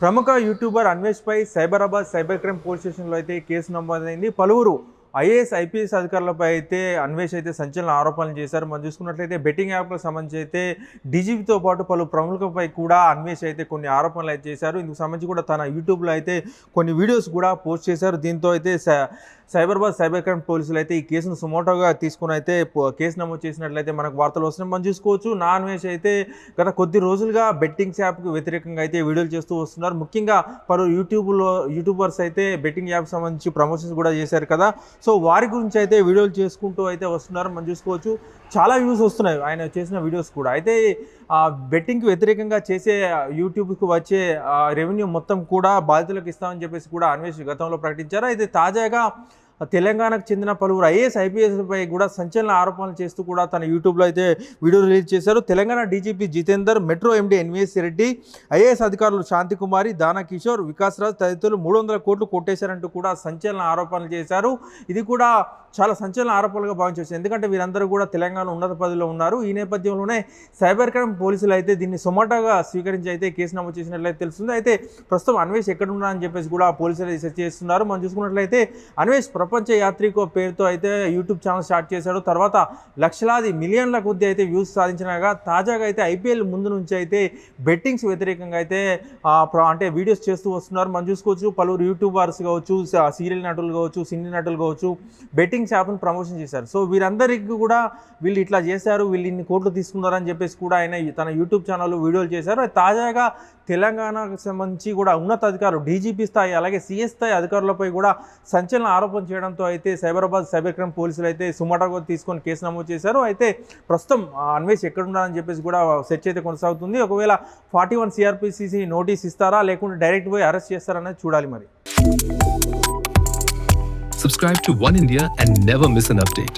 ప్రముఖ యూట్యూబర్ అన్వేష్ పై Cyberabad cyber crime police స్టేషన్లో అయితే కేసు నమోదైంది. పలువురు ఐఏఎస్ ఐపీఎస్ అధికారులపై అయితే అన్వేష్ అయితే సంచలన ఆరోపణలు చేశారు. మనం చూసుకున్నట్లయితే బెట్టింగ్ యాప్లకు సంబంధించి అయితే డీజీపీతో పాటు పలు ప్రముఖులపై కూడా అన్వేష్ అయితే కొన్ని ఆరోపణలు అయితే చేశారు. ఇందుకు సంబంధించి కూడా తన యూట్యూబ్లో అయితే కొన్ని వీడియోస్ కూడా పోస్ట్ చేశారు. దీంతో అయితే స- సైబరాబాద్ సైబర్ క్రైమ్ పోలీసులు అయితే ఈ కేసును సుమోటోగా తీసుకుని అయితే కేసు నమోదు చేసినట్లయితే మనకు వార్తలు వస్తున్నాయి. మనం చూసుకోవచ్చు నా అన్వేష్ అయితే గత కొద్ది రోజులుగా బెట్టింగ్స్ యాప్కి వ్యతిరేకంగా అయితే వీడియోలు చేస్తూ వస్తున్నారు. ముఖ్యంగా పలు యూట్యూబ్లో యూట్యూబర్స్ అయితే బెట్టింగ్ యాప్ సంబంధించి ప్రమోషన్స్ కూడా చేశారు కదా. సో వారి గురించి అయితే వీడియోలు చేసుకుంటూ అయితే వస్తున్నారు మనం చూసుకోవచ్చు. చాలా వ్యూస్ వస్తున్నాయి ఆయన చేసిన వీడియోస్ కూడా. అయితే బెట్టింగ్కి వ్యతిరేకంగా చేసే యూట్యూబ్కి వచ్చే రెవెన్యూ మొత్తం కూడా బాధితులకు ఇస్తామని చెప్పేసి కూడా అన్వేష్ గతంలో ప్రకటించారు. అయితే తాజాగా తెలంగాణకు చెందిన పలువురు ఐఏఎస్ ఐపీఎస్పై కూడా సంచలన ఆరోపణలు చేస్తూ కూడా తన యూట్యూబ్లో అయితే వీడియో రిలీజ్ చేశారు. Telangana DGP Jitender metro MD NVS Reddy IAS అధికారులు శాంతికుమారి దానా కిషోర్ వికాస్ రాజ్ తదితరులు మూడు వందల కోట్లు కొట్టేశారంటూ కూడా సంచలన ఆరోపణలు చేశారు. ఇది కూడా చాలా సంచలన ఆరోపణలుగా భావించవచ్చు. ఎందుకంటే వీరందరూ కూడా తెలంగాణ ఉన్నత పదవిలో ఉన్నారు. ఈ నేపథ్యంలోనే సైబర్ క్రైమ్ పోలీసులు అయితే దీన్ని సొమాటోగా స్వీకరించి అయితే కేసు నమోదు చేసినట్లయితే తెలుస్తుంది. అయితే ప్రస్తుతం అన్వేష్ ఎక్కడ ఉన్నారని చెప్పేసి కూడా పోలీసులు అయితే సెర్చ్ చేస్తున్నారు. మనం చూసుకున్నట్లయితే అన్వేష్ ప్రపంచ యాత్రికో పేరుతో అయితే యూట్యూబ్ ఛానల్ స్టార్ట్ చేశాడు. తర్వాత లక్షలాది మిలియన్ల కొద్ది అయితే వ్యూస్ సాధించినగా తాజాగా అయితే ఐపీఎల్ ముందు నుంచి అయితే బెట్టింగ్స్ వ్యతిరేకంగా అయితే అంటే వీడియోస్ చేస్తూ వస్తున్నారు. మనం చూసుకోవచ్చు పలువురు యూట్యూబర్స్ కావచ్చు సీరియల్ నటులు కావచ్చు సినీ నటులు కావచ్చు బెట్టింగ్ షాప్ని ప్రమోషన్ చేశారు. సో వీరందరికీ కూడా వీళ్ళు ఇట్లా చేశారు వీళ్ళు ఇన్ని కోట్లు తీసుకున్నారని చెప్పేసి కూడా ఆయన తన యూట్యూబ్ ఛానల్లో వీడియోలు చేశారు. తాజాగా తెలంగాణకు సంబంధించి కూడా ఉన్నత అధికారులు డీజీపీ స్థాయి అలాగే సీఎస్ స్థాయి అధికారులపై కూడా సంచలన ఆరోపణ చేయడంతో అయితే సైబరాబాద్ సైబర్ క్రైమ్ పోలీసులు అయితే సుమటగా తీసుకొని కేసు నమోదు చేశారు. అయితే ప్రస్తుతం ఆ అన్వేష్ ఎక్కడున్నారని చెప్పేసి కూడా సెర్చ్ అయితే కొనసాగుతుంది. ఒకవేళ ఫార్టీ వన్ సిఆర్పిసిసి నోటీస్ ఇస్తారా లేకుంటే డైరెక్ట్ పోయి అరెస్ట్ చేస్తారా అనేది చూడాలి మరి. Subscribe to One India and never miss an update.